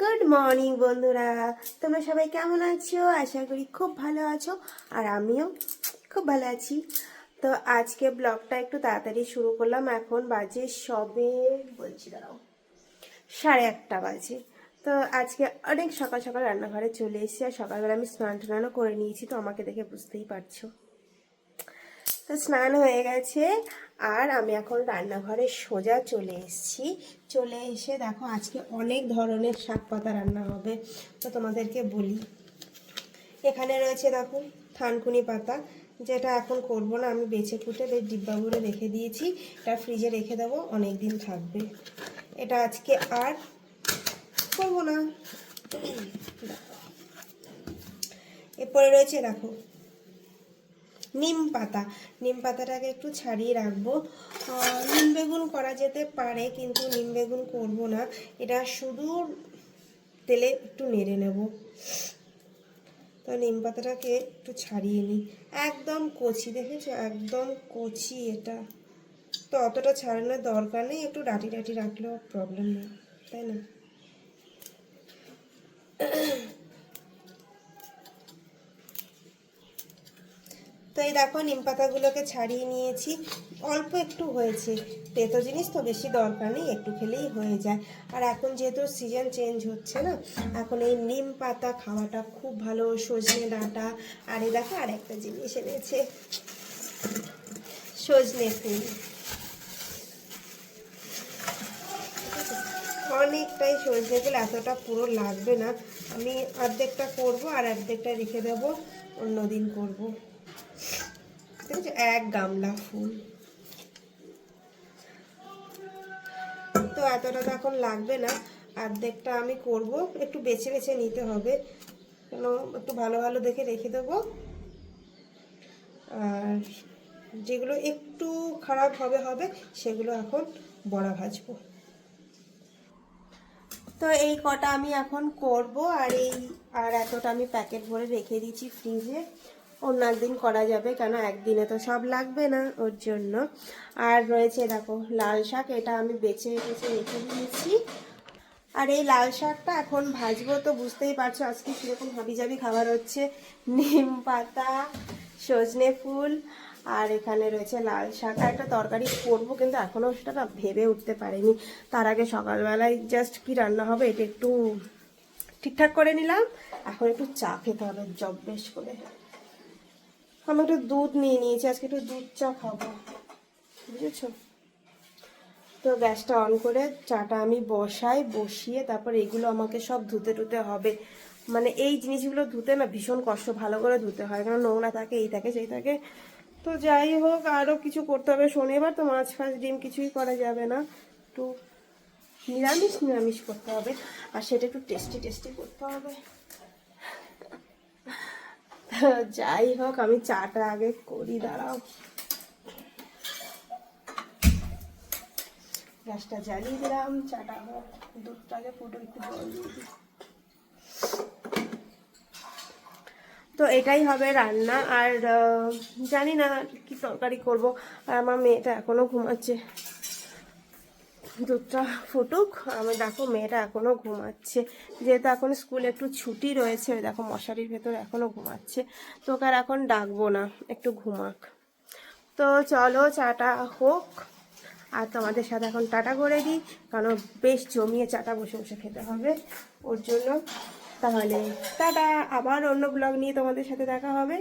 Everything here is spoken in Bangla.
গুড মর্নিং বন্ধুরা। তোমরা সবাই কেমন আছো? আশা করি খুব ভালো আছো, আর আমিও খুব ভালো আছি। তো আজকে ব্লগটা একটু তাড়াতাড়ি শুরু করলাম। এখন বাজে সবে, বলছি দাঁড়াও, সাড়ে আটটা বাজে। তো আজকে অনেক সকাল সকাল রান্নাঘরে চলে এসেছি, আর সকালবেলা আমি স্নান টানও করে নিয়েছি, তো আমাকে দেখে বুঝতেই পারছ। তো স্নান হয়ে গেছে আর আমি এখন রান্নাঘরে সোজা চলে এসেছি। চলে এসে দেখো, আজকে অনেক ধরনের শাক পাতা রান্না হবে। তো তোমাদেরকে বলি, এখানে রয়েছে দেখো, থানকুনি পাতা, যেটা এখন করব না, আমি বেছে কুটে বেশ ডিব্বা ভরে রেখে দিয়েছি। এটা ফ্রিজে রেখে দেবো অনেক দিন থাকবে। এটা আজকে আর করব না। এরপরে রয়েছে দেখো নিম পাতা। নিম পাতাটাকে একটু ছাড়িয়ে রাখব। নিম বেগুন করা যেতে পারে, কিন্তু নিম বেগুন করব না। এটা শুধু তেলে একটু নেড়ে নেব। তো নিম পাতাটাকে একটু ছাড়িয়ে নিই। একদম কচি, দেখেছ? একদম কচি এটা। তো অতটা ছাড়ানোর দরকার নেই। একটু ডাটি ডাটি রাখলেও প্রবলেম নেই, তাই না? দেখো, নিম পাতাগুলোকে ছাড়িয়ে নিয়েছি। অল্প একটু হয়েছে। তেতো জিনিস তো বেশি দরকার নেই, একটু খেলেই হয়ে যায়। আর এখন যেহেতু সিজন চেঞ্জ হচ্ছে না, এখন এই নিম পাতা খাওয়াটা খুব ভালো, সজনে ডাঁটা। আর এই দেখো আর একটা জিনিস এনেছে। সজনে ফুল। অনেকটাই সজনে ফুল, এতটা পুরো লাগবে না। আমি অর্ধেকটা করব আর অর্ধেকটা রেখে দেবো, অন্যদিন করব। ঠিক আছে এক গামলা ফুল। তো এতটা তো এখন লাগবে না। অর্ধেকটা আমি করব। একটু বেছে বেছে নিতে হবে। কেন? একটু ভালো ভালো দেখে রেখে দেবো। আর যেগুলো একটু খারাপ হবে হবে, সেগুলো এখন বড়া ভাজবো। তো এই কটা আমি এখন করব। আর এই, আর এতটা আমি প্যাকেট ভরে রেখে দিচ্ছি ফ্রিজে। অন্য একদিন করা যাবে, কেন একদিনে তো সব লাগবে না ওর জন্য। আর রয়েছে দেখো, লাল শাক, এটা আমি বেছে বেছে রেখে দিয়েছি। আর এই লাল শাকটা এখন ভাজবো তো বুঝতেই পারছ, আজকে কীরকম হাবিজাবি খাবার হচ্ছে। নিম পাতা, সজনে ফুল, আর এখানে রয়েছে লাল শাক। আর একটা তরকারি করব, কিন্তু এখনও সেটা না ভেবে উঠতে পারিনি। তার আগে সকালবেলায় জাস্ট কি রান্না হবে, এটা একটু ঠিকঠাক করে নিলাম। এখন একটু চা খেতে হবে, জব বেশ করে। আমি একটু দুধ নিয়ে নিয়েছি, আজকে একটু দুধ চা খাব। বুঝেছ? তো গ্যাসটা অন করে চাটা আমি বসাই, বসিয়ে তারপর এগুলো আমাকে সব ধুতে টুতে হবে। মানে এই জিনিসগুলো ধুতে না ভীষণ কষ্ট, ভালো করে ধুতে হয়। কারণ নোংরা থাকে, এই থাকে, সেই থাকে। তো যাই হোক আরও কিছু করতে হবে। শনিবার তো মাছ ফাছ ডিম কিছুই করা যাবে না। একটু নিরামিষ নিরামিষ করতে হবে। আর সেটা একটু টেস্টি টেস্টি করতে হবে। যাই হোক, আমি চাটা আগে করি, দাঁড়াও। গ্যাসটা জ্বালিয়ে দিলাম, চাটা হোক দুধটা আগে ফুটো, একটু জল তো এটাই হবে রান্না, আর জানি না কি তরকারি করব, আর আমার মেয়েটা এখনও ঘুমাচ্ছে। দুধটা ফুটুক। আমি দেখো মেয়েটা এখনও ঘুমাচ্ছে। যেহেতু এখন স্কুলে একটু ছুটি রয়েছে দেখো মশারির ভেতর এখনও ঘুমাচ্ছে। তো ওকে আর এখন ডাকবো না, একটু ঘুমাক। তো চলো চাটা হোক। আর তোমাদের সাথে এখন টাটা করে দিই, কারণ বেশ জমিয়ে চাটা বসে বসে খেতে হবে ওর জন্য। তাহলে টাটা, আবার অন্য ব্লগ নিয়ে তোমাদের সাথে দেখা হবে।